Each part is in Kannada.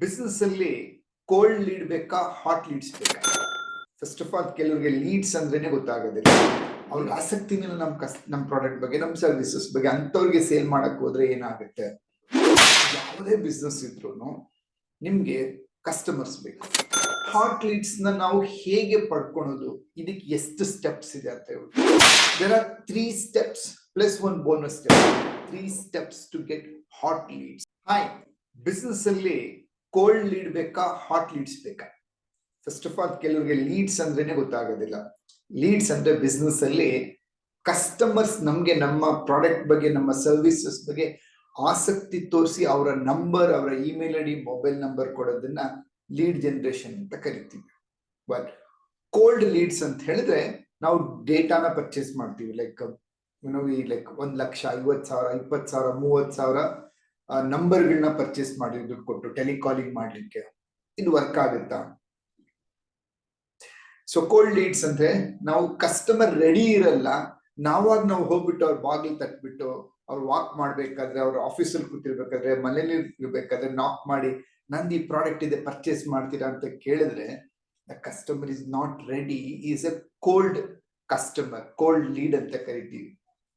ಬಿಸ್ನೆಸ್ ಅಲ್ಲಿ ಕೋಲ್ಡ್ ಲೀಡ್ ಬೇಕಾ ಹಾಟ್ ಲೀಡ್ಸ್ ಬೇಕಾ? ಫಸ್ಟ್ ಆಫ್ ಆಲ್ ಕೆಲವರಿಗೆ ಲೀಡ್ಸ್ ಅಂದ್ರೇನೆ ಗೊತ್ತಾಗೋದಿಲ್ಲ. ಅವ್ರಿಗೆ ಆಸಕ್ತಿನೇ ನಮ್ಮ ಕಸ್ ನಮ್ಮ ಪ್ರಾಡಕ್ಟ್ ಬಗ್ಗೆ ನಮ್ಮ ಸರ್ವಿಸಸ್ ಬಗ್ಗೆ. ಅಂಥವ್ರಿಗೆ ಸೇಲ್ ಮಾಡಕ್ ಹೋದ್ರೆ ಏನಾಗುತ್ತೆ? ಯಾವುದೇ ಬಿಸ್ನೆಸ್ ಇದ್ರು ನಿಮ್ಗೆ ಕಸ್ಟಮರ್ಸ್ ಬೇಕು. ಹಾಟ್ ಲೀಡ್ಸ್ನ ನಾವು ಹೇಗೆ ಪಡ್ಕೊಳೋದು? ಇದಕ್ಕೆ ಎಷ್ಟು ಸ್ಟೆಪ್ಸ್ ಇದೆ ಅಂತ ಹೇಳಿ there are three steps plus one bonus step three steps to get hot leads hi business ಅಲ್ಲಿ ಕೋಲ್ಡ್ ಲೀಡ್ ಬೇಕಾ ಹಾಟ್ ಲೀಡ್ಸ್ ಬೇಕಾ? ಫಸ್ಟ್ ಆಫ್ ಆಲ್ ಕೆಲವರಿಗೆ ಲೀಡ್ಸ್ ಅಂದ್ರೇನೆ ಗೊತ್ತಾಗೋದಿಲ್ಲ. ಲೀಡ್ಸ್ ಅಂದ್ರೆ ಬಿಸ್ನೆಸ್ ಅಲ್ಲಿ ಕಸ್ಟಮರ್ಸ್ ನಮ್ಗೆ ನಮ್ಮ ಪ್ರಾಡಕ್ಟ್ ಬಗ್ಗೆ, ನಮ್ಮ ಸರ್ವಿಸಸ್ ಬಗ್ಗೆ ಆಸಕ್ತಿ ತೋರಿಸಿ ಅವರ ನಂಬರ್ ಅವರ ಇಮೇಲ್ ಐಡಿ ಮೊಬೈಲ್ ನಂಬರ್ ಕೊಡೋದನ್ನ ಲೀಡ್ ಜನರೇಷನ್ ಅಂತ ಕರಿತೀವಿ. ಬಟ್ ಕೋಲ್ಡ್ ಲೀಡ್ಸ್ ಅಂತ ಹೇಳಿದ್ರೆ ನಾವು ಡೇಟಾನ ಪರ್ಚೇಸ್ ಮಾಡ್ತೀವಿ. ಲೈಕ್ ಈ ಲೈಕ್ ಒಂದ್ ಲಕ್ಷ ಐವತ್ ಸಾವಿರ ಇಪ್ಪತ್ ಸಾವಿರ ಮೂವತ್ ಸಾವಿರ ನಂಬರ್ಗಳನ್ನ ಪರ್ಚೇಸ್ ಮಾಡಿ, ದುಡ್ಡು ಕೊಟ್ಟು ಟೆಲಿಕಾಲಿಂಗ್ ಮಾಡ್ಲಿಕ್ಕೆ ಇದು ವರ್ಕ್ ಆಗುತ್ತಾ? ಸೊ ಕೋಲ್ಡ್ ಲೀಡ್ಸ್ ಅಂದ್ರೆ ನಾವು ಕಸ್ಟಮರ್ ರೆಡಿ ಇರಲ್ಲ, ನಾವಾಗ ನಾವು ಹೋಗ್ಬಿಟ್ಟು ಅವ್ರ ಬಾಗಿಲ್ ತಟ್ಬಿಟ್ಟು ಅವ್ರು ವಾಕ್ ಮಾಡ್ಬೇಕಾದ್ರೆ, ಅವ್ರ ಆಫೀಸಲ್ಲಿ ಕೂತಿರ್ಬೇಕಾದ್ರೆ, ಮನೇಲಿ ಇರ್ಬೇಕಾದ್ರೆ ನಾಕ್ ಮಾಡಿ, ನಂದು ಈ ಪ್ರಾಡಕ್ಟ್ ಇದೆ ಪರ್ಚೇಸ್ ಮಾಡ್ತೀರಾ? ಅಂತ ಕೇಳಿದ್ರೆ the customer is not ready is a cold customer cold lead ಅಂತ ಕರಿತೀವಿ.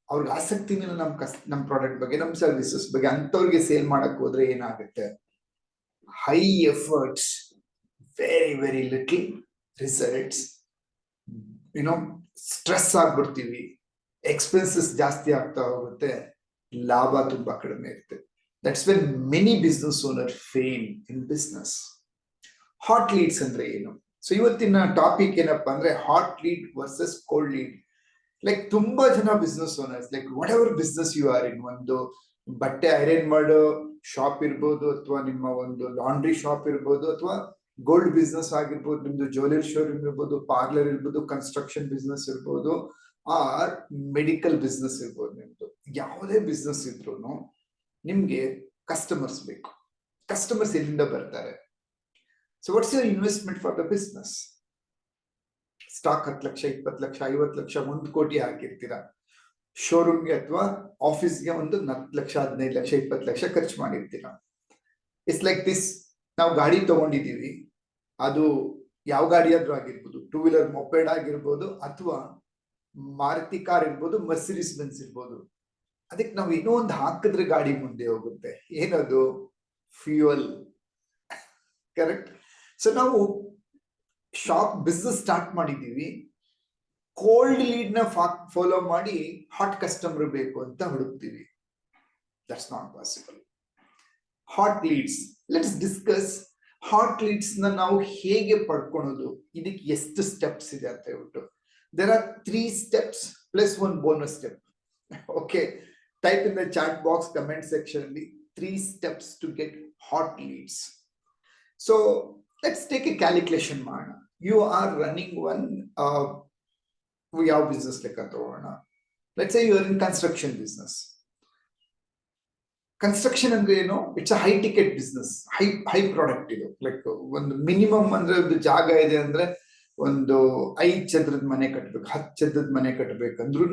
ಅವ್ರಿಗೆ ಆಸಕ್ತಿನೇ ನಮ್ಮ ಕಸ್ ನಮ್ಮ ಪ್ರಾಡಕ್ಟ್ ಬಗ್ಗೆ ನಮ್ಮ ಸರ್ವಿಸಸ್ ಬಗ್ಗೆ ಅಂಥವ್ರಿಗೆ ಸೇಲ್ ಮಾಡಕ್ ಹೋದ್ರೆ ಏನಾಗುತ್ತೆ? High efforts very very little results ಏನೋ ಸ್ಟ್ರೆಸ್ ಆಗ್ಬಿಡ್ತೀವಿ. ಎಕ್ಸ್ಪೆನ್ಸಸ್ ಜಾಸ್ತಿ ಆಗ್ತಾ ಹೋಗುತ್ತೆ. ಲಾಭ ತುಂಬಾ ಕಡಿಮೆ ಇರುತ್ತೆ. That's when many business owner fail in business hot leads ಅಂದ್ರೆ ಏನು? ಸೊ ಇವತ್ತಿನ ಟಾಪಿಕ್ ಏನಪ್ಪಾ ಅಂದ್ರೆ hot lead versus cold lead like ತುಂಬಾ ಜನ business owners like whatever business you are in ಒಂದು ಬಟ್ಟೆ ಐರನ್ ಮಾಡೋ ಶಾಪ್ ಇರ್ಬೋದು, ಅಥವಾ ನಿಮ್ಮ ಒಂದು ಲಾಂಡ್ರಿ ಶಾಪ್ ಇರ್ಬೋದು, ಅಥವಾ ಗೋಲ್ಡ್ ಬಿಸ್ನೆಸ್ ಆಗಿರ್ಬೋದು, ನಿಮ್ದು ಜ್ಯುವೆಲರಿ ಶೋರೂಮ್ ಇರ್ಬೋದು ಪಾರ್ಲರ್ ಇರ್ಬೋದು ಕನ್ಸ್ಟ್ರಕ್ಷನ್ ಬಿಸ್ನೆಸ್ ಇರ್ಬೋದು ಆರ್ ಮೆಡಿಕಲ್ ಬಿಸ್ನೆಸ್ ಇರ್ಬೋದು ನಿಮ್ದು. ಯಾವುದೇ ಬಿಸ್ನೆಸ್ ಇದ್ರು ನಿಮ್ಗೆ ಕಸ್ಟಮರ್ಸ್ ಬೇಕು. ಕಸ್ಟಮರ್ಸ್ ಎಲ್ಲಿಂದ ಬರ್ತಾರೆ? So what's your investment for the business stock ಹತ್ತು ಲಕ್ಷ, ಇಪ್ಪತ್ತು ಲಕ್ಷ, ಐವತ್ತು ಲಕ್ಷ, ಒಂದು ಕೋಟಿ ಹಾಕಿರ್ತೀರಾ. ಶೋರೂಮ್ಗೆ ಅಥವಾ ಆಫೀಸ್ಗೆ ಒಂದು ಹತ್ತು ಲಕ್ಷ, ಹದಿನೈದು ಲಕ್ಷ, ಇಪ್ಪತ್ತು ಲಕ್ಷ ಖರ್ಚು ಮಾಡಿರ್ತೀರಾ. ಇಟ್ಸ್ ಲೈಕ್ ದಿಸ್ ನಾವು ಗಾಡಿ ತಗೊಂಡಿದ್ದೀವಿ. ಅದು ಯಾವ ಗಾಡಿ ಆದ್ರೂ ಆಗಿರ್ಬೋದು ಟೂ ವೀಲರ್ ಮೊಪೆಡ್ ಆಗಿರ್ಬೋದು, ಅಥವಾ ಮಾರುತಿ ಕಾರ್ ಇರ್ಬೋದು ಮರ್ಸಿರೀಸ್ ಬೆನ್ಸ್ ಇರ್ಬೋದು. ಅದಕ್ಕೆ ನಾವು ಏನೋ ಒಂದು ಹಾಕಿದ್ರೆ ಗಾಡಿ ಮುಂದೆ ಹೋಗುತ್ತೆ. ಏನದು? ಫ್ಯೂಯಲ್ ಕರೆಕ್ಟ್ ಸೊ ನಾವು ಶಾಪ್ ಬಿಸ್ನೆಸ್ ಸ್ಟಾರ್ಟ್ ಮಾಡಿದೀವಿ ಕೋಲ್ಡ್ ಲೀಡ್ನ ಫಾಲೋ ಮಾಡಿ ಹಾಟ್ ಕಸ್ಟಮರ್ ಬೇಕು ಅಂತ ಹುಡುಕ್ತೀವಿ. That's not possible hot leads let's discuss hot ಲೀಡ್ಸ್ನ ನಾವು ಹೇಗೆ ಪಡ್ಕೊಳೋದು. ಇದಕ್ಕೆ ಎಷ್ಟು ಸ್ಟೆಪ್ಸ್ ಇದೆ ಅಂತ ಹೇಳ್ಬಿಟ್ಟು. There are three steps plus one bonus step okay type in the chat box comment section ಅಲ್ಲಿ three steps to get hot leads so let's take a calculation ಮಾಡೋಣ ಯು ಆರ್ ರನ್ನಿಂಗ್ ಒನ್ ಯಾವ ಬಿಸ್ನೆಸ್ ಲೆಕ್ಕ ತಗೋಣ let's you are in construction business construction ಅಂದ್ರೆ ಏನು? It's high ticket business high high product ಇದು. ಲೈಕ್ ಒಂದು ಮಿನಿಮಮ್ ಅಂದ್ರೆ ಒಂದು ಜಾಗ ಇದೆ ಅಂದ್ರೆ ಒಂದು ಐದ್ ಚದ್ರದ ಮನೆ ಕಟ್ಟಬೇಕು ಹತ್ತು ಚದ್ರದ ಮನೆ ಕಟ್ಬೇಕಂದ್ರೂ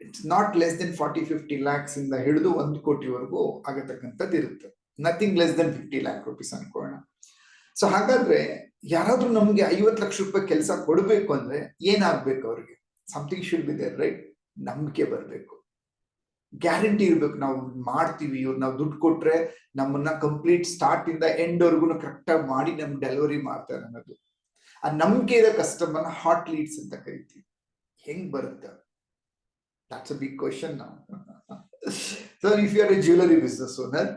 it's not less than forty fifty lakhs ಇಂದ ಹಿಡಿದು ಒಂದು ಕೋಟಿವರೆಗೂ ಆಗತಕ್ಕಂಥದ್ದು ಇರುತ್ತೆ nothing less than fifty lakh rupees ಅನ್ಕೊಳ್ಳೋಣ so ಹಾಗಾದ್ರೆ ಯಾರಾದ್ರೂ ನಮ್ಗೆ ಐವತ್ತು ಲಕ್ಷ ರೂಪಾಯಿ ಕೆಲಸ ಕೊಡ್ಬೇಕು ಅಂದ್ರೆ ಏನಾಗ್ಬೇಕು ಅವ್ರಿಗೆ? Something should be there right ನಂಬಿಕೆ ಬರಬೇಕು. ಗ್ಯಾರಂಟಿ ಇರ್ಬೇಕು. ನಾವು ಮಾಡ್ತೀವಿ, ಇವ್ರು ನಾವು ದುಡ್ಡು ಕೊಟ್ರೆ ನಮ್ಮನ್ನ ಕಂಪ್ಲೀಟ್ ಸ್ಟಾರ್ಟ್ ಇಂದ ಎಂಡ್ ವರ್ಗು ಕರೆಕ್ಟ್ ಆಗಿ ಮಾಡಿ ನಮ್ ಡೆಲಿವರಿ ಮಾಡ್ತಾರೆ ಅನ್ನೋದು. ಆ ನಂಬಿಕೆ ಇರೋ ಕಸ್ಟಮರ್ನ ಹಾಟ್ ಲೀಡ್ಸ್ ಅಂತ ಕರಿತೀವಿ. ಹೆಂಗ್ ಬರುತ್ತೆ? ದಟ್ಸ್ ಅ ಬಿಗ್ ಕ್ವಶನ್ ನಾವು so if you are a jewellery business owner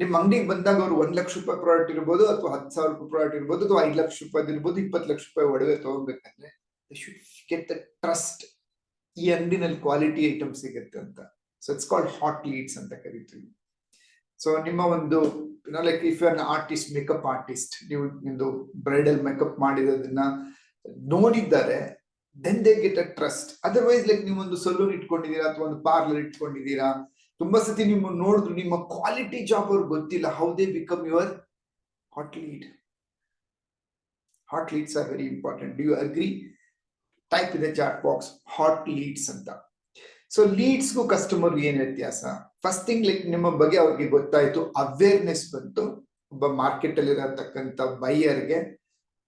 ನಿಮ್ ಅಂಗಡಿಗೆ ಬಂದಾಗ ಅವ್ರು ಒಂದ್ ಲಕ್ಷ ರೂಪಾಯಿ ಪ್ರಾಡಕ್ಟ್ ಇರ್ಬೋದು ಅಥವಾ ಹತ್ತು ಸಾವಿರ ರೂಪಾಯಿ ಪ್ರಾಡಕ್ಟ್ ಇರ್ಬೋದು ಅಥವಾ ಐದು ಲಕ್ಷ ರೂಪಾಯಿ ಇರ್ಬೋದು, ಇಪ್ಪತ್ತು ಲಕ್ಷ ರೂಪಾಯಿ ಒಡವೆ ತಗೋಬೇಕಂದ್ರೆ ಟ್ರಸ್ಟ್ ಈ ಅಂಗಡಿನಲ್ಲಿ ಕ್ವಾಲಿಟಿ ಐಟಮ್ ಸಿಗುತ್ತೆ ಅಂತ. So it's called hot leads ಅಂತ ಕರಿತೀವಿ. ಸೊ ನಿಮ್ಮ ಒಂದು like if you artist makeup artist ನೀವು ನಿಮ್ದು ಬ್ರೈಡಲ್ ಮೇಕಪ್ ಮಾಡಿರೋದನ್ನ ನೋಡಿದ್ದಾರೆ then they get a trust otherwise like ನೀವು ಒಂದು ಸಲೂನ್ ಇಟ್ಕೊಂಡಿದ್ದೀರಾ ಅಥವಾ ಒಂದು ಪಾರ್ಲರ್ ಇಟ್ಕೊಂಡಿದ್ದೀರಾ ತುಂಬಾ ಸತಿ ನಿಮ್ಮ ನೋಡಿದ್ರು, ನಿಮ್ಮ ಕ್ವಾಲಿಟಿ ಜಾಬ್ ಅವ್ರಿಗೆ ಗೊತ್ತಿಲ್ಲ. How they become your hot lead hot leads are very important do you agree type ಇದೆ ಚಾಟ್ ಬಾಕ್ಸ್ ಹಾಟ್ ಲೀಡ್ಸ್ ಅಂತ. ಸೊ ಲೀಡ್ಸ್ಗೂ ಕಸ್ಟಮರ್ ಏನ್ ವ್ಯತ್ಯಾಸ? ಫಸ್ಟ್ ಥಿಂಗ್ ಲೈಕ್ ನಿಮ್ಮ ಬಗ್ಗೆ ಅವ್ರಿಗೆ ಗೊತ್ತಾಯ್ತು ಅವೇರ್ನೆಸ್ ಬಂತು. ಒಬ್ಬ ಮಾರ್ಕೆಟ್ ಅಲ್ಲಿ ಇರತಕ್ಕಂತ ಬೈಯರ್ಗೆ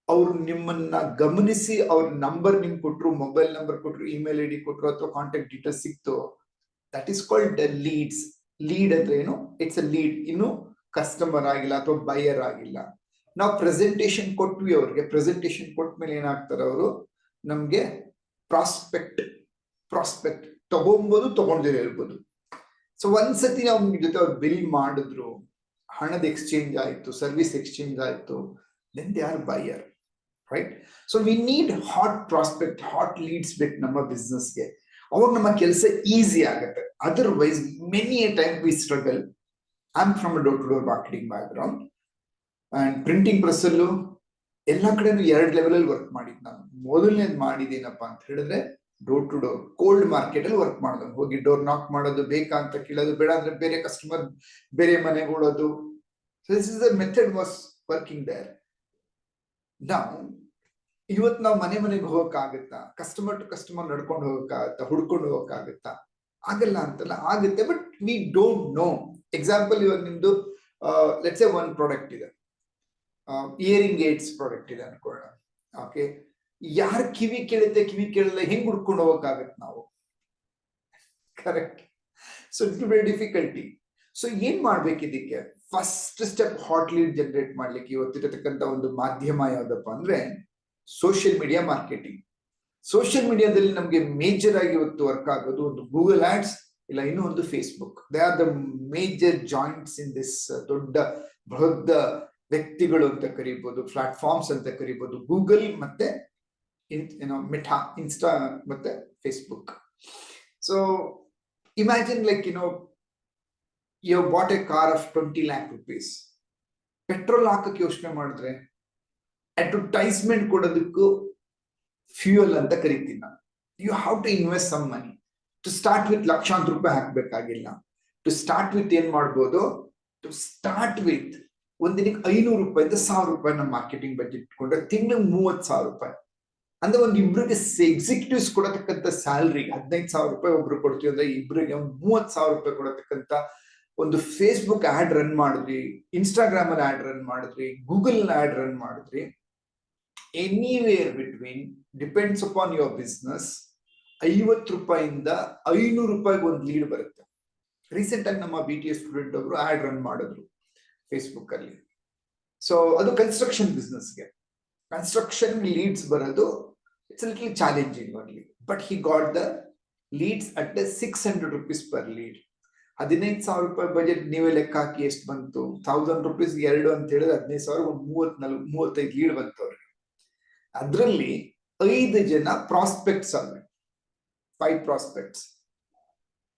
ಅವ್ರು ನಿಮ್ಮನ್ನ ಗಮನಿಸಿ, ಅವ್ರ ನಂಬರ್ ನಿಮ್ಗೆ ಕೊಟ್ರು ಮೊಬೈಲ್ ನಂಬರ್ ಕೊಟ್ರು ಇಮೇಲ್ ಐ ಡಿ ಕೊಟ್ರು, ಅಥವಾ ಕಾಂಟ್ಯಾಕ್ಟ್ ಡೀಟೇಲ್ಸ್ ಸಿಕ್ತು that is called leads lead ಅಂದ್ರೆ ಏನು? ಇಟ್ಸ್ ಅ ಲೀಡ್ ಇನ್ನು ಕಸ್ಟಮರ್ ಆಗಿಲ್ಲ ಅಥವಾ ಬೈಯರ್ ಆಗಿಲ್ಲ. ನಾವು ಪ್ರೆಸೆಂಟೇಶನ್ ಕೊಟ್ವಿ ಅವ್ರಿಗೆ. ಪ್ರೆಸೆಂಟೇಶನ್ ಕೊಟ್ಮೇಲೆ ಏನಾಗ್ತಾರೆ ಅವರು? ನಮ್ಗೆ ಪ್ರಾಸ್ಪೆಕ್ಟ್ ಪ್ರಾಸ್ಪೆಕ್ಟ್ ತಗೊಂಬೋದು ತಗೊಂಡಿರೋ ಇರ್ಬೋದು. ಸೊ ಒಂದ್ಸತಿ ನಾವು ಜೊತೆ ಅವ್ರು ಬಿಲ್ ಮಾಡಿದ್ರು, ಹಣದ ಎಕ್ಸ್ಚೇಂಜ್ ಆಯ್ತು ಸರ್ವಿಸ್ ಎಕ್ಸ್ಚೇಂಜ್ ಆಯ್ತು then they are buyer right so we need hot prospect hot leads ಬೇಕು ನಮ್ಮ ಬಿಸ್ನೆಸ್ಗೆ ಅವಾಗ ನಮ್ಮ ಕೆಲಸ ಈಸಿ ಆಗುತ್ತೆ. Otherwise many a time we struggle I am from door to door marketing background and printing press ಅಲ್ಲೂ ಎಲ್ಲ ಕಡೆ ಎರಡು ಲೆವೆಲ್ ಅಲ್ಲಿ ವರ್ಕ್ ಮಾಡಿದ್ದು ನಾನು. ಮೊದಲನೇದು ಮಾಡಿದೇನಪ್ಪ ಅಂತ ಹೇಳಿದ್ರೆ door to door cold market ಅಲ್ಲಿ ವರ್ಕ್ ಮಾಡೋದು. ಹೋಗಿ ಡೋರ್ ನಾಕ್ ಮಾಡೋದು, ಬೇಕಾ ಅಂತ ಕೇಳೋದು, ಬೇಡ ಅಂದ್ರೆ ಬೇರೆ ಕಸ್ಟಮರ್ ಬೇರೆ ಮನೆಗೆ ಓಡೋದು. So this is method was working there ನಾವು ಇವತ್ತು ನಾವು ಮನೆ ಮನೆಗೆ ಹೋಗಕ್ಕಾಗತ್ತಾ? ಕಸ್ಟಮರ್ ಟು ಕಸ್ಟಮರ್ ನಡ್ಕೊಂಡು ಹೋಗಕ್ಕಾಗತ್ತಾ? ಹುಡ್ಕೊಂಡು ಹೋಗಕ್ಕಾಗತ್ತಾ? ಆಗಲ್ಲ ಅಂತಲ್ಲ ಆಗುತ್ತೆ but we don't know example ಇವಾಗ ನಿಮ್ದು ಲೆಟ್ಸ್ ಎ ಒನ್ ಪ್ರಾಡಕ್ಟ್ ಇದೆ. ಇಯರಿಂಗ್ ಏಡ್ಸ್ ಪ್ರಾಡಕ್ಟ್ ಇದೆ ಅನ್ಕೊಳ್ಳೋಣ. ಓಕೆ ಯಾರು ಕಿವಿ ಕೇಳುತ್ತೆ, ಕಿವಿ ಕೇಳಲ್ಲ, ಹೆಂಗ್ ಹುಡ್ಕೊಂಡು ಹೋಗಕ್ಕಾಗತ್ತೆ ನಾವು? Correct so it very difficulty so ಏನ್ ಮಾಡ್ಬೇಕು ಇದಕ್ಕೆ? First step hot lead generate ಮಾಡ್ಲಿಕ್ಕೆ ಇವತ್ತಿರತಕ್ಕಂತ ಒಂದು ಮಾಧ್ಯಮ ಯಾವ್ದಪ್ಪ ಅಂದ್ರೆ ಸೋಷಿಯಲ್ ಮೀಡಿಯಾ ಮಾರ್ಕೆಟಿಂಗ್ ಸೋಷಿಯಲ್ ಮೀಡಿಯಾದಲ್ಲಿ ನಮಗೆ ಮೇಜರ್ ಆಗಿ ಇವತ್ತು ವರ್ಕ್ ಆಗೋದು ಒಂದು ಗೂಗಲ್ ಆಡ್ಸ್ ಇಲ್ಲ ಇನ್ನೂ ಒಂದು Facebook they are the major giants in this ದೊಡ್ಡ ಬೃಹದ ವ್ಯಕ್ತಿಗಳು ಅಂತ ಕರಿಬಹುದು ಪ್ಲಾಟ್ಫಾರ್ಮ್ಸ್ ಅಂತ ಕರಿಬಹುದು ಗೂಗಲ್ ಮತ್ತೆ ಏನೋ ಮಿಠಾ ಇನ್ಸ್ಟಾ ಮತ್ತೆ Facebook so imagine like you know you bought a car of twenty lakh rupees petrol ಹಾಕಕ್ಕೆ ಯೋಚನೆ ಮಾಡಿದ್ರೆ ಅಡ್ವರ್ಟೈಸ್ಮೆಂಟ್ ಕೊಡೋದಕ್ಕೂ ಫ್ಯೂಯಲ್ ಅಂತ ಕರಿತೀನಿ ನಾನು. You have to invest some money to start with ಲಕ್ಷಾಂತರ ರೂಪಾಯಿ ಹಾಕ್ಬೇಕಾಗಿಲ್ಲ. ಟು ಸ್ಟಾರ್ಟ್ ವಿತ್ ಏನ್ ಮಾಡ್ಬೋದು? ಟು ಸ್ಟಾರ್ಟ್ ವಿತ್ ಒಂದಿನಕ್ಕೆ ಐನೂರು ರೂಪಾಯಿಂದ ಸಾವಿರ ರೂಪಾಯಿ ನಮ್ಮ ಮಾರ್ಕೆಟಿಂಗ್ ಬಜೆಟ್ ಇಟ್ಕೊಂಡ್ರೆ ತಿಂಗಳಿಗೆ ಮೂವತ್ ಸಾವಿರ ರೂಪಾಯಿ. ಅಂದ್ರೆ ಒಂದ್ ಇಬ್ಬರಿಗೆ ಎಕ್ಸಿಕ್ಯೂಟಿವ್ಸ್ ಕೊಡತಕ್ಕಂಥ ಸ್ಯಾಲ್ರಿ ಹದಿನೈದು ಸಾವಿರ ರೂಪಾಯಿ ಒಬ್ರು ಕೊಡ್ತೀವಿ ಅಂದ್ರೆ ಇಬ್ಬರಿಗೆ ಒಂದ್ ಮೂವತ್ ಸಾವಿರ ರೂಪಾಯಿ ಕೊಡತಕ್ಕಂಥ ಒಂದು ಫೇಸ್ಬುಕ್ ಆಡ್ ರನ್ ಮಾಡಿದ್ರಿ ಇನ್ಸ್ಟಾಗ್ರಾಮ್ ಅಲ್ಲಿ ಆಡ್ ರನ್ ಮಾಡಿದ್ರಿ ಗೂಗಲ್ ಆಡ್ ರನ್ ಮಾಡಿದ್ರಿ. Anywhere between depends upon your business ಐವತ್ತು ರೂಪಾಯಿಂದ ಐನೂರು ರೂಪಾಯಿಗೆ ಒಂದು ಲೀಡ್ ಬರುತ್ತೆ. ರೀಸೆಂಟ್ ಆಗಿ ನಮ್ಮ ಬಿ ಟಿ ಎಸ್ ಸ್ಟೂಡೆಂಟ್ ಒಬ್ರು ಆಡ್ ರನ್ ಮಾಡಿದ್ರು ಫೇಸ್ಬುಕ್ ಅಲ್ಲಿ. ಸೊ ಅದು ಕನ್ಸ್ಟ್ರಕ್ಷನ್ ಬಿಸ್ನೆಸ್ಗೆ ಕನ್ಸ್ಟ್ರಕ್ಷನ್ ಲೀಡ್ಸ್ ಬರೋದು it's little challenging only but he got the leads at six hundred rupees per lead ಹದಿನೈದು ಸಾವಿರ ರೂಪಾಯಿ ಬಜೆಟ್ ನೀವೇ ಲೆಕ್ಕ ಹಾಕಿ ಎಷ್ಟು ಬಂತು? ಥೌಸಂಡ್ ರುಪೀಸ್ ಎರಡು ಅಂತ ಹೇಳಿದ್ರೆ ಹದಿನೈದು ಸಾವಿರ, ಒಂದು ಮೂವತ್ ನಲ್ ಮೂವತ್ತೈದು ಲೀಡ್ ಬಂತು. ಅದರಲ್ಲಿ ಐದು ಜನ ಪ್ರಾಸ್ಪೆಕ್ಟ್ಸ್ ಅಲ್ಲ ಫೈವ್ ಪ್ರಾಸ್ಪೆಕ್ಟ್ಸ್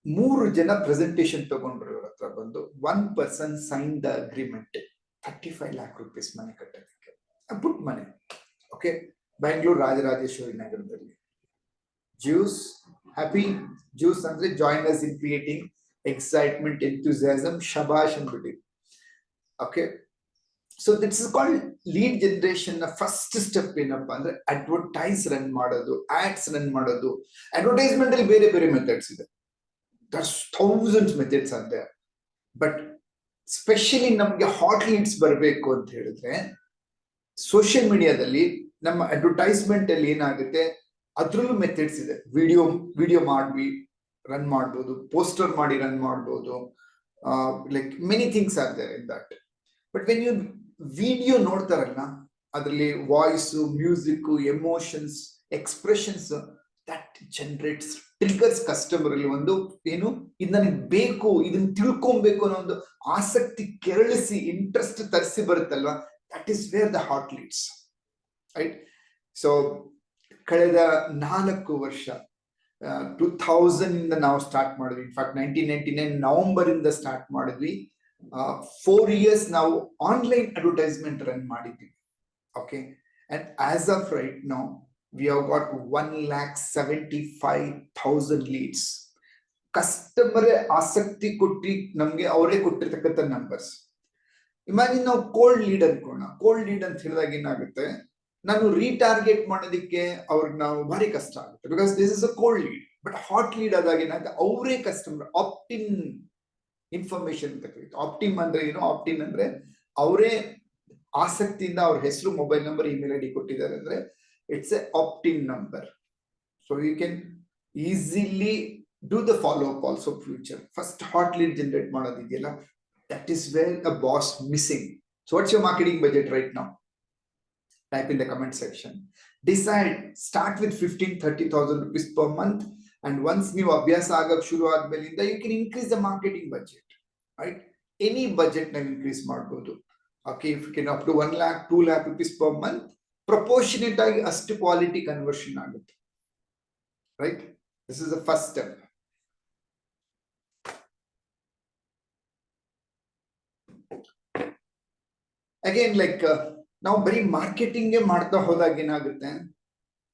ಮೂರು ಜನ ಪ್ರೆಸೆಂಟೇಶನ್ ತಗೊಂಡ್ರು ಇವ್ರ ಹತ್ರ ಬಂದು. One person sign the agreement thirty five lakh rupees ಮನೆ ಕಟ್ಟೋದಕ್ಕೆ. ಪುಟ್ ಮನೆ. ಓಕೆ ಬ್ಯಾಂಗ್ಳೂರ್ ರಾಜರಾಜೇಶ್ವರಿ ನಗರದಲ್ಲಿ. ಜ್ಯೂಸ್ ಹ್ಯಾಪಿ ಜ್ಯೂಸ್ ಅಂದ್ರೆ join us in creating excitement enthusiasm ಶಬಾಷ್ ಅಂದ್ಬಿಟ್ಟು. Okay so this is called lead ಜನರೇಷನ್ನ first step ಏನಪ್ಪಾ ಅಂದ್ರೆ ಅಡ್ವರ್ಟೈಸ್ ರನ್ ಮಾಡೋದು ಆಡ್ಸ್ ರನ್ ಮಾಡೋದು. ಅಡ್ವರ್ಟೈಸ್ಮೆಂಟ್ ಅಲ್ಲಿ ಬೇರೆ ಬೇರೆ ಮೆಥಡ್ಸ್ ಇದೆ. ದರ್ಸ್ ಥೌಸಂಡ್ಸ್ ಮೆಥಡ್ಸ್ ಅಂತೆ ಬಟ್ ಸ್ಪೆಷಲಿ ನಮ್ಗೆ ಹಾಟ್ ಲೀಡ್ಸ್ ಬರಬೇಕು ಅಂತ ಹೇಳಿದ್ರೆ ಸೋಷಿಯಲ್ ಮೀಡಿಯಾದಲ್ಲಿ ನಮ್ಮ ಅಡ್ವರ್ಟೈಸ್ಮೆಂಟ್ ಅಲ್ಲಿ ಏನಾಗುತ್ತೆ? ಅದ್ರಲ್ಲೂ ಮೆಥಡ್ಸ್ ಇದೆ. ವಿಡಿಯೋ ವಿಡಿಯೋ ಮಾಡಿ ರನ್ ಮಾಡ್ಬೋದು. ಪೋಸ್ಟರ್ ಮಾಡಿ ರನ್ ಮಾಡ್ಬೋದು. Like many things are there in that but when you video ನೋಡ್ತಾರಲ್ಲ, ಅದರಲ್ಲಿ voice music emotions expressions that generates triggers customer ಅಲ್ಲಿ ಒಂದು ಏನು, ಇದು ನನಗೆ ಬೇಕು ಇದನ್ನ ತಿಳ್ಕೊಬೇಕು ಅನ್ನೋ ಒಂದು ಆಸಕ್ತಿ ಕೆರಳಿಸಿ ಇಂಟ್ರೆಸ್ಟ್ ತರಿಸಿ ಬರುತ್ತಲ್ವಾ? That is where the hot leads right so ಕಳೆದ ನಾಲ್ಕು ವರ್ಷ ಟೂ ಥೌಸಂಡ್ ಇಂದ ನಾವು ಸ್ಟಾರ್ಟ್ ಮಾಡಿದ್ವಿ. In fact nineteen ninety nine November ಇಂದ ಸ್ಟಾರ್ಟ್ ಮಾಡಿದ್ವಿ. ಫೋರ್ ಇಯರ್ಸ್ ನಾವು ಆನ್ಲೈನ್ ಅಡ್ವರ್ಟೈಸ್ಮೆಂಟ್ ರನ್ ಮಾಡಿದ್ದೀವಿ okay and as of right ನಾವು we have got one lakh seventy five thousand leads customer ಆಸಕ್ತಿ ಕೊಟ್ಟಿ ನಮ್ಗೆ ಅವರೇ ಕೊಟ್ಟಿರ್ತಕ್ಕಂಥ ನಂಬರ್ಸ್ ಇಮ್ಯಾಜಿನ್ ನಾವು ಕೋಲ್ಡ್ ಲೀಡ್ ಅನ್ಕೋಣ ಕೋಲ್ಡ್ ಲೀಡ್ ಅಂತ ಹೇಳಿದಾಗ ಏನಾಗುತ್ತೆ? ನಾನು ರೀಟಾರ್ಗೆಟ್ ಮಾಡೋದಕ್ಕೆ ಅವ್ರಿಗೆ ನಾವು ಭಾರಿ ಕಷ್ಟ ಆಗುತ್ತೆ. Because this is a cold lead but hot lead ಆದಾಗ ಏನಾಗುತ್ತೆ? ಅವರೇ ಕಸ್ಟಮರ್ ಆಪ್ಟಿನ್ ಇನ್ಫಾರ್ಮೇಶನ್ ಕರೀತಾರೆ ಆಪ್ಟಿಮ್ ಅಂದ್ರೆ ಏನು? ಆಪ್ಟಿನ್ ಅಂದ್ರೆ ಅವರೇ ಆಸಕ್ತಿಯಿಂದ ಅವ್ರ ಹೆಸರು mobile number email I D ಕೊಟ್ಟಿದ್ದಾರೆ ಅಂದ್ರೆ it's a opt in number so you can easily do the follow up also future first hot lead generate ಮಾಡೋದಿದೆಯಲ್ಲ that is where a boss missing so what's your marketing budget right now type in the comment section. Decide, start with 15, 30,000 rupees per month. And once ನೀವು ಅಭ್ಯಾಸ ಆಗಕ್ಕೆ ಶುರು ಆದ್ಮೇಲಿಂದ you can increase the marketing budget right any budget ನಾವು ಇನ್ಕ್ರೀಸ್ ಮಾಡ್ಬೋದು. Okay if can up to one lakh two lakh rupees per month proportionate ಆಗಿ ಅಷ್ಟು ಕ್ವಾಲಿಟಿ ಕನ್ವರ್ಷನ್ ಆಗುತ್ತೆ. Right this is the first step again like ನಾವು ಬರೀ ಮಾರ್ಕೆಟಿಂಗ್ ಮಾಡ್ತಾ ಹೋದಾಗ ಏನಾಗುತ್ತೆ?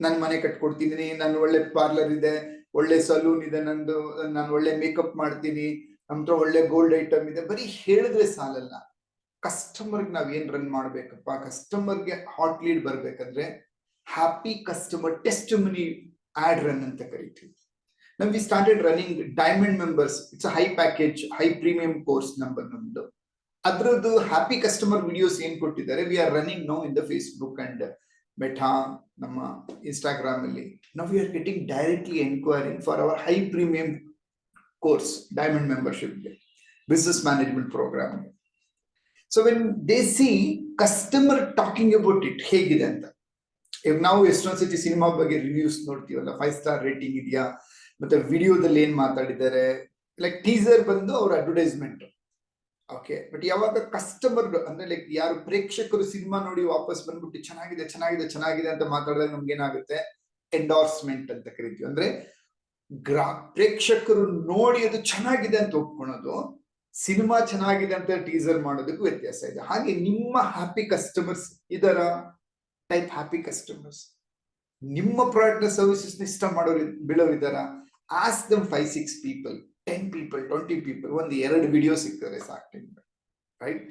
ನಾನು ಮನೆ ಕಟ್ಕೊಡ್ತಿದ್ದೀನಿ ನಾನು ಒಳ್ಳೆ ಪಾರ್ಲರ್ ಇದೆ ಒಳ್ಳೆ ಸಲೂನ್ ಇದೆ, ನಂದು, ನಾನು ಒಳ್ಳೆ ಮೇಕಪ್ ಮಾಡ್ತೀನಿ ನಮ್ಮ ಹತ್ರ ಒಳ್ಳೆ ಗೋಲ್ಡ್ ಐಟಮ್ ಇದೆ, ಬರೀ ಹೇಳಿದ್ರೆ ಸಾಲಲ್ಲ. ಕಸ್ಟಮರ್ಗೆ ನಾವ್ ಏನ್ ರನ್ ಮಾಡ್ಬೇಕಪ್ಪ? ಕಸ್ಟಮರ್ಗೆ ಹಾಟ್ ಲೀಡ್ ಬರ್ಬೇಕಂದ್ರೆ happy customer testimony ad run ಅಂತ ಕರಿತೀವಿ. ನಮ್ we started running diamond members it's high package high premium course number ನಮ್ದು. ಅದ್ರದ್ದು ಹ್ಯಾಪಿ ಕಸ್ಟಮರ್ ವಿಡಿಯೋಸ್ ಏನ್ ಕೊಟ್ಟಿದ್ದಾರೆ? We are running now in the Facebook and Meta ನಮ್ಮ ಇನ್ಸ್ಟಾಗ್ರಾಮ್ ಅಲ್ಲಿ. ನಾವು you are getting directly enquiry for our high premium course diamond membership business management programme so when they see customer talking about it ಹೇಗಿದೆ ಅಂತ. ಈಗ ನಾವು ಎಷ್ಟೊಂದು ಸತಿ ಸಿನಿಮಾ ಬಗ್ಗೆ ರಿವ್ಯೂಸ್ ನೋಡ್ತೀವಲ್ಲ ಫೈವ್ ಸ್ಟಾರ್ ರೇಟಿಂಗ್ ಇದೆಯಾ? ಮತ್ತೆ ವಿಡಿಯೋದಲ್ಲಿ ಏನ್ ಮಾತಾಡಿದ್ದಾರೆ? ಲೈಕ್ ಟೀಸರ್ ಬಂದು ಅವ್ರ ಅಡ್ವರ್ಟೈಸ್ಮೆಂಟ್ ಓಕೆ ಬಟ್ ಯಾವಾಗ ಕಸ್ಟಮರ್ ಅಂದ್ರೆ ಲೈಕ್ ಯಾರು ಪ್ರೇಕ್ಷಕರು ಸಿನಿಮಾ ನೋಡಿ ವಾಪಸ್ ಬಂದ್ಬಿಟ್ಟು ಚೆನ್ನಾಗಿದೆ ಚೆನ್ನಾಗಿದೆ ಚೆನ್ನಾಗಿದೆ ಅಂತ ಮಾತಾಡಿದಾಗ ನಮ್ಗೆ ಏನಾಗುತ್ತೆ? ಎಂಡೋರ್ಸ್ಮೆಂಟ್ ಅಂತ ಕರಿತೀವಿ. ಅಂದ್ರೆ ಗ್ರಾ, ಪ್ರೇಕ್ಷಕರು ನೋಡಿ ಅದು ಚೆನ್ನಾಗಿದೆ ಅಂತ ಒಪ್ಕೊಳೋದು, ಸಿನಿಮಾ ಚೆನ್ನಾಗಿದೆ ಅಂತ ಟೀಸರ್ ಮಾಡೋದಕ್ಕೂ ವ್ಯತ್ಯಾಸ ಇದೆ. ಹಾಗೆ ನಿಮ್ಮ ಹ್ಯಾಪಿ ಕಸ್ಟಮರ್ಸ್ ಇದರ ಟೈಪ್ ಹ್ಯಾಪಿ ಕಸ್ಟಮರ್ಸ್ ನಿಮ್ಮ ಪ್ರಾಡಕ್ಟ್ ಸರ್ವಿಸಸ್ ಇಷ್ಟ ಮಾಡೋರು ಇದಾರ as them five six people ten people twenty people ಒಂದು ಎರಡು ವಿಡಿಯೋ ಸಿಗ್ತದೆ ಸಾಕು right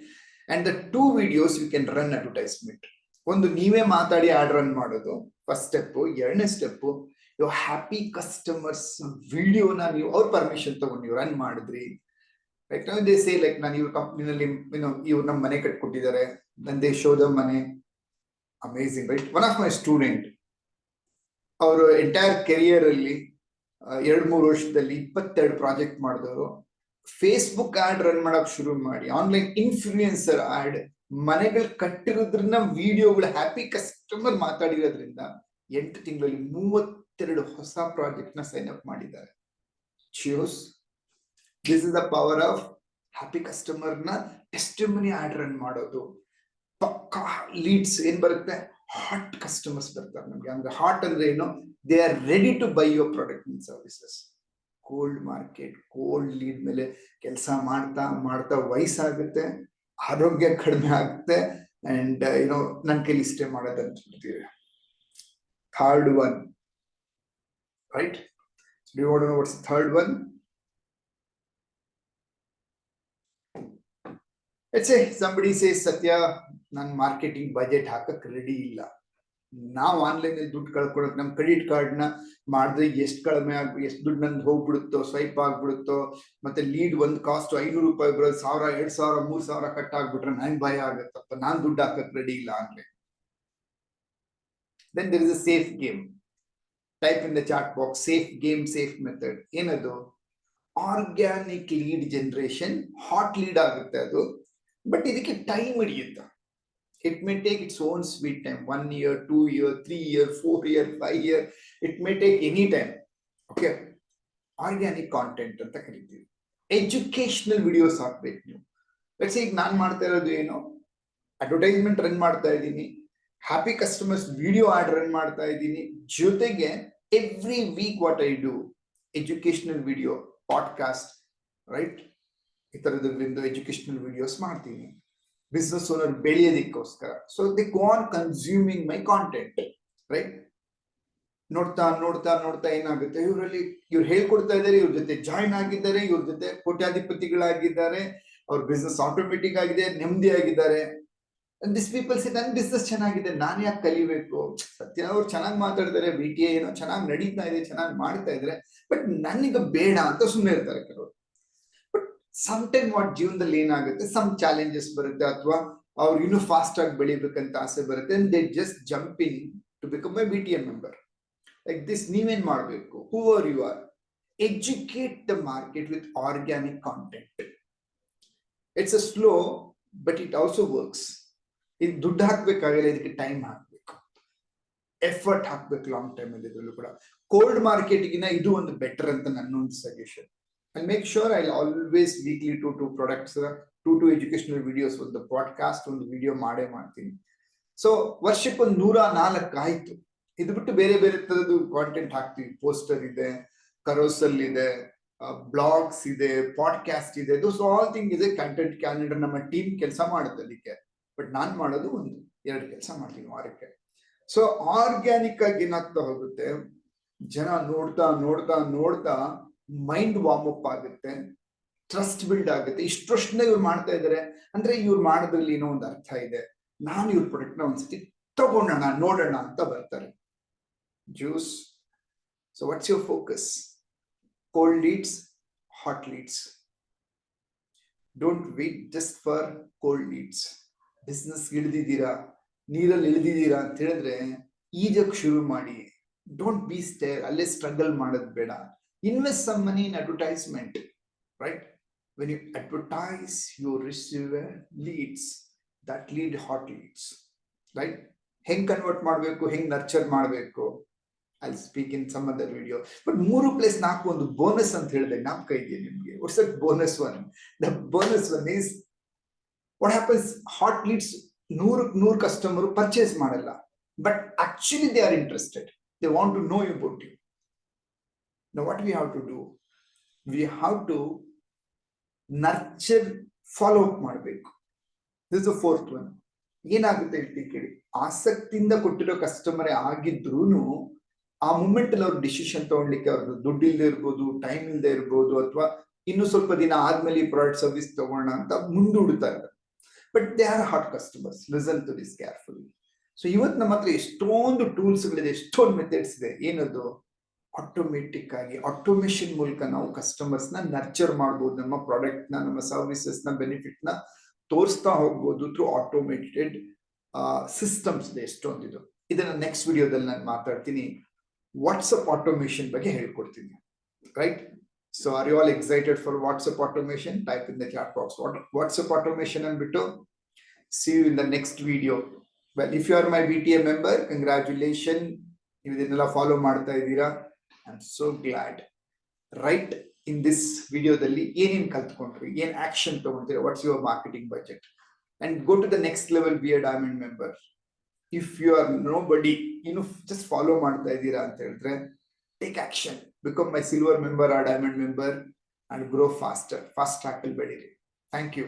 and the two videos you can run advertisement ಒಂದು ನೀವೇ ಮಾತಾಡಿ ಆರ್ಡ್ ರನ್ ಮಾಡೋದು ಫಸ್ಟ್ ಸ್ಟೆಪ್ ಎರಡನೇ ಸ್ಟೆಪ್ ಯು ಹ್ಯಾಪಿ ಕಸ್ಟಮರ್ಸ್ ವಿಡಿಯೋನ ನೀವು, ಅವ್ರ ಪರ್ಮಿಷನ್ ತಗೊಂಡು ನೀವು ರನ್ ಮಾಡಿದ್ರಿ. ನಾವು ದೇ ಸೇ ಲೈಕ್ ನಾನು ಇವ್ರ ಕಂಪ್ನಿನಲ್ಲಿ ಇವ್ರು ನಮ್ಮ ಮನೆ ಕಟ್ಕೊಟ್ಟಿದ್ದಾರೆ. ನಂದೇ ಶೋದ ಮನೆ. Amazing right one of my student ಅವರು ಎಂಟೈರ್ ಕೆರಿಯರ್ ಅಲ್ಲಿ ಎರಡ್ ಮೂರು ವರ್ಷದಲ್ಲಿ ಇಪ್ಪತ್ತೆರಡು ಪ್ರಾಜೆಕ್ಟ್ ಮಾಡಿದವರು. ಫೇಸ್ಬುಕ್ ಆಡ್ ರನ್ ಮಾಡಕ್ ಶುರು ಮಾಡಿ ಆನ್ಲೈನ್ ಇನ್ಫ್ಲೂಯೆನ್ಸರ್ ಆಡ್ ಮನೆಗಳು ಕಟ್ಟಿರೋದ್ರಿಂದ ವಿಡಿಯೋಗಳು ಹ್ಯಾಪಿ ಕಸ್ಟಮರ್ ಮಾತಾಡಿರೋದ್ರಿಂದ ಎಂಟು ತಿಂಗಳಲ್ಲಿ ಮೂವತ್ತೆರಡು ಹೊಸ ಪ್ರಾಜೆಕ್ಟ್ನ ಸೈನ್ ಅಪ್ ಮಾಡಿದ್ದಾರೆ. ಚಿಯೋಸ್ this is the power of happy ಕಸ್ಟಮರ್ನ testimony ad run ಮಾಡೋದು. ಪಕ್ಕಾ ಲೀಡ್ಸ್ ಏನ್ ಬರುತ್ತೆ? ಹಾಟ್ ಕಸ್ಟಮರ್ಸ್ ಬರ್ತಾರೆ ನಮ್ಗೆ. ಅಂದ್ರೆ ಹಾಟ್ ಅಂದ್ರೆ ಏನು? They are ready to buy your product and services cold market cold lead ಮೇಲೆ ಕೆಲಸ ಮಾಡ್ತಾ ಮಾಡ್ತಾ ವಯಸ್ಸಾಗುತ್ತೆ, ಆರೋಗ್ಯ ಕಡಿಮೆ ಆಗುತ್ತೆ ಅಂಡ್ ಏನೋ ನನ್ನ ಕೈಲಿ ಇಷ್ಟೇ ಮಾಡೋದಂತೀವಿ third one right what's third one each somebody say Satya ನನ್ ಮಾರ್ಕೆಟಿಂಗ್ ಬಜೆಟ್ ಹಾಕಕ್ ರೆಡಿ ಇಲ್ಲ. ನಾವು ಆನ್ಲೈನ್ ಅಲ್ಲಿ ದುಡ್ಡು ಕಳ್ಕೊಳಕ್ ನಮ್ಮ ಕ್ರೆಡಿಟ್ ಕಾರ್ಡ್ನ ಮಾಡಿದ್ರೆ ಎಷ್ಟು ಕಡಿಮೆ ಆಗ್, ಎಷ್ಟು ದುಡ್ಡು ನಂದು ಹೋಗ್ಬಿಡುತ್ತೋ ಸ್ವೈಪ್ ಆಗ್ಬಿಡುತ್ತೋ, ಮತ್ತೆ ಲೀಡ್ ಒಂದ್ ಕಾಸ್ಟ್ ಐನೂರು ರೂಪಾಯಿ ಬರೋದು ಸಾವಿರ, ಎರಡು ಸಾವಿರ, ಮೂರು ಸಾವಿರ ಕಟ್ ಆಗ್ಬಿಟ್ರೆ ನಂಗೆ ಭಯ ಆಗುತ್ತಪ್ಪ. ನಾನ್ ದುಡ್ಡು ಹಾಕಕ್ ರೆಡಿ ಇಲ್ಲ online then there is a safe game type in the chat box safe game safe method ಏನದು? Organic lead generation hot lead ಆಗುತ್ತೆ ಅದು. ಬಟ್ ಇದಕ್ಕೆ ಟೈಮ್ ಹಿಡಿಯುತ್ತೆ? It may take its own sweet time one year two year three year four year five year it may take any time okay organic content ಅಂತ ಕರಿತೀವಿ. ಎಜುಕೇಶನಲ್ ವಿಡಿಯೋಸ್ ಹಾಕ್ಬೇಕು ನೀವು. ಲೆಟ್ಸ್ ಈಗ ನಾನು ಮಾಡ್ತಾ ಇರೋದು ಏನು? ಅಡ್ವರ್ಟೈಸ್ಮೆಂಟ್ ರನ್ ಮಾಡ್ತಾ ಇದ್ದೀನಿ. Happy customers video ad run ಮಾಡ್ತಾ ಇದ್ದೀನಿ. ಜೊತೆಗೆ every week what I do educational video podcast right ಈ ಥರದ್ರಿಂದ ಎಜುಕೇಶನಲ್ ವಿಡಿಯೋಸ್ ಮಾಡ್ತೀನಿ. Business owner ಬೆಳೆಯೋದಕ್ಕೋಸ್ಕರ so the go on consuming my content right ನೋಡ್ತಾ ನೋಡ್ತಾ ನೋಡ್ತಾ ಏನಾಗುತ್ತೆ? ಇವರಲ್ಲಿ ಇವ್ರು ಹೇಳ್ಕೊಡ್ತಾ ಇದ್ದಾರೆ, ಇವ್ರ ಜೊತೆ ಜಾಯಿನ್ ಆಗಿದ್ದಾರೆ, ಇವ್ರ ಜೊತೆ ಕೋಟ್ಯಾಧಿಪತಿಗಳಾಗಿದ್ದಾರೆ, ಅವ್ರ ಬಿಸ್ನೆಸ್ ಆಟೋಮೆಟಿಕ್ ಆಗಿದೆ, ನೆಮ್ಮದಿ ಆಗಿದ್ದಾರೆ. ದಿಸ್ ಪೀಪಲ್ಸ್ ನನ್ ಬಿಸ್ನೆಸ್ ಚೆನ್ನಾಗಿದೆ, ನಾನು ಯಾಕೆ ಕಲಿಬೇಕು? ಸತ್ಯ, ಅವ್ರು ಚೆನ್ನಾಗಿ ಮಾತಾಡಿದ್ದಾರೆ ಬಿ ಟಿ ಏನೋ ಚೆನ್ನಾಗಿ ನಡೀತಾ ಇದೆ, ಚೆನ್ನಾಗಿ ಮಾಡ್ತಾ ಇದ್ರೆ ಬಟ್ ನನಗೆ ಬೇಡ ಅಂತ ಸುಮ್ಮನೆ ಇರ್ತಾರೆ ಕೆಲವರು. ಸಮ್ ಟೈಮ್ ವಾಟ್ ಜೀವನದಲ್ಲಿ ಏನಾಗುತ್ತೆ ಸಮ್ ಚಾಲೆಂಜಸ್ ಬರುತ್ತೆ ಅಥವಾ ಅವ್ರು ಇನ್ನೂ ಫಾಸ್ಟ್ ಆಗಿ ಬೆಳಿಬೇಕಂತ ಆಸೆ ಬರುತ್ತೆ they just jump into become a B T M member like this ನೀವೇನ್ ಮಾಡಬೇಕು? Who are you are educate the market with organic content it's a slow but it also works ಇದು ದುಡ್ಡು ಹಾಕ್ಬೇಕಾಗಿಲ್ಲ ಇದಕ್ಕೆ ಟೈಮ್ ಹಾಕ್ಬೇಕು. ಎಫರ್ಟ್ ಹಾಕ್ಬೇಕು ಲಾಂಗ್ ಟೈಮ್ ಅಲ್ಲಿ ಇದರಲ್ಲೂ ಕೂಡ. ಕೋಲ್ಡ್ ಮಾರ್ಕೆಟ್ಗಿನ ಇದು ಒಂದು ಬೆಟರ್ ಅಂತ ನನ್ನ ಒಂದು suggestion I make sure I always weekly two two two two two educational videos ಒಂದು ಪಾಡ್ಕಾಸ್ಟ್ ಒಂದು ವಿಡಿಯೋ ಮಾಡೇ ಮಾಡ್ತೀನಿ. ಸೊ ವರ್ಷಕ್ಕೆ ಒಂದು ನೂರ ನಾಲ್ಕು ಆಯ್ತು. ಇದು ಬಿಟ್ಟು ಬೇರೆ ಬೇರೆ ತರದ್ದು ಕಾಂಟೆಂಟ್ ಹಾಕ್ತೀವಿ. ಪೋಸ್ಟರ್ ಇದೆ ಕರೋಸಲ್ ಇದೆ ಬ್ಲಾಗ್ಸ್ ಇದೆ ಪಾಡ್ಕಾಸ್ಟ್ ಇದೆ. ದೋಸ್ ಆಲ್ ಥಿಂಗ್ ಇದೆ. ಕಂಟೆಂಟ್ ಕ್ಯಾಲೆಂಡರ್ ನಮ್ಮ ಟೀಮ್ ಕೆಲಸ ಮಾಡುತ್ತೆ ಅದಕ್ಕೆ. ಬಟ್ ನಾನ್ ಮಾಡೋದು ಒಂದು, ಎರಡು ಕೆಲಸ ಮಾಡ್ತೀನಿ ವಾರಕ್ಕೆ. ಸೊ ಆರ್ಗ್ಯಾನಿಕ್ ಆಗಿ ಏನಾಗ್ತಾ ಹೋಗುತ್ತೆ? ಜನ ನೋಡ್ತಾ ನೋಡ್ತಾ ನೋಡ್ತಾ ಮೈಂಡ್ ವಾರ್ಮ್ ಅಪ್ ಆಗುತ್ತೆ ಟ್ರಸ್ಟ್ ಬಿಲ್ಡ್ ಆಗುತ್ತೆ. ಇಷ್ಟೊಷ್ಟನ್ನ ಇವ್ರು ಮಾಡ್ತಾ ಇದ್ದಾರೆ ಅಂದ್ರೆ ಇವ್ರು ಮಾಡೋದ್ರಲ್ಲಿ ಏನೋ ಒಂದು ಅರ್ಥ ಇದೆ. ನಾನು ಇವ್ರ ಪ್ರಾಡಕ್ಟ್ನ ಒಂದ್ಸತಿ ತಗೊಂಡೋಣ, ನೋಡೋಣ ಅಂತ ಬರ್ತಾರೆ. Juice so what's your focus cold leads hot leads don't wait just for cold leads business ಇಳಿದಿದ್ದೀರಾ? ನೀರಲ್ಲಿ ಇಳಿದಿದ್ದೀರಾ ಅಂತ ಹೇಳಿದ್ರೆ ಈಜಕ್ಕೆ ಶುರು ಮಾಡಿ. ಡೋಂಟ್ ಬಿ ಸ್ಟೇರ್ ಅಲ್ಲೇ ಸ್ಟ್ರಗಲ್ ಮಾಡೋದು ಬೇಡ. Invest some money in advertisement right when you advertise you receive leads that lead hot leads right ಹೆಂಗ್ ಕನ್ವರ್ಟ್ ಮಾಡಬೇಕು ಹೆಂಗ್ ನರ್ಚರ್ ಮಾಡಬೇಕು I speak in some other video but ಮೂರು ಪ್ಲೇಸ್ ನಾಲ್ಕು ಒಂದು ಬೋನಸ್ ಅಂತ ಹೇಳಿದೆ ನಾಲ್ಕು ಇದೆಯಾ ನಿಮ್ಗೆ what's bonus one the bonus one is what happens hot leads ನೂರು ನೂರು ಕಸ್ಟಮರ್ ಪರ್ಚೇಸ್ ಮಾಡಲ್ಲ but actually they are interested they want to know about you Now, what we have to do? We have to nurture follow up ಮಾಡಬೇಕು ದಿಸ್ ಫೋರ್ತ್ ಒನ್ ಏನಾಗುತ್ತೆ ಹೇಳ್ತಿ ಕೇಳಿ ಆಸಕ್ತಿಯಿಂದ ಕೊಟ್ಟಿರೋ ಕಸ್ಟಮರೇ ಆಗಿದ್ರೂನು ಆ ಮೂಮೆಂಟ್ ಅಲ್ಲಿ ಅವ್ರ ಡಿಸಿಷನ್ ತಗೊಳ್ಲಿಕ್ಕೆ ಅವ್ರದ್ದು ದುಡ್ಡು ಇಲ್ಲದೆ ಇರ್ಬೋದು ಟೈಮ್ ಇಲ್ಲದೆ ಇರ್ಬೋದು ಅಥವಾ ಇನ್ನು ಸ್ವಲ್ಪ ದಿನ ಆದ್ಮೇಲೆ ಈ ಪ್ರಾಡಕ್ಟ್ ಸರ್ವಿಸ್ ತಗೋಣ ಅಂತ ಮುಂದೂಡ್ತಾ ಇದ್ದಾರೆ. But they are hot customers listen to this careful so ಇವತ್ತು ನಮ್ಮ ಹತ್ರ ಎಷ್ಟೊಂದು ಟೂಲ್ಸ್ಗಳಿದೆ ಎಷ್ಟೊಂದು ಮೆಥಡ್ಸ್ ಇದೆ. ಏನದು? ಆಟೋಮೆಟಿಕ್ ಆಗಿ ಆಟೋಮೇಷನ್ ಮೂಲಕ ನಾವು ಕಸ್ಟಮರ್ಸ್ನ ನರ್ಚರ್ ಮಾಡ್ಬೋದು, ನಮ್ಮ ಪ್ರಾಡಕ್ಟ್ನ, ನಮ್ಮ ಸರ್ವಿಸಸ್ನ ಬೆನಿಫಿಟ್ನ ತೋರಿಸ್ತಾ ಹೋಗ್ಬೋದು ಥ್ರೂ ಆಟೋಮೇಟೆಡ್ ಸಿಸ್ಟಮ್ಸ್ ಇದೆ ಎಷ್ಟೊಂದಿದು. ಇದನ್ನ ನೆಕ್ಸ್ಟ್ ವಿಡಿಯೋದಲ್ಲಿ ನಾನು ಮಾತಾಡ್ತೀನಿ. ವಾಟ್ಸಪ್ ಆಟೋಮೇಷನ್ ಬಗ್ಗೆ ಹೇಳ್ಕೊಡ್ತೀನಿ right so are you all excited for WhatsApp automation type in the chat box WhatsApp automation ಅಂದ್ಬಿಟ್ಟು see you in the next video well if you are my B T A member congratulation ನೀವು ಇದನ್ನೆಲ್ಲ ಫಾಲೋ ಮಾಡ್ತಾ ಇದ್ದೀರಾ. I am so glad right in this ವಿಡಿಯೋದಲ್ಲಿ ಏನೇನ್ ಕಲ್ತ್ಕೊಂಡ್ರಿ? ಏನ್ action ತಗೊಂತೀರಾ what's your marketing budget and go to the next level be a diamond member if you are nobody ಇನ್ನು ಜಸ್ಟ್ ಫಾಲೋ ಮಾಡ್ತಾ ಇದ್ದೀರಾ ಅಂತ ಹೇಳಿದ್ರೆ take action become my silver member ಆ diamond member and grow faster fast track ಅಲ್ಲಿ ಬೆಳೀರಿ. Thank you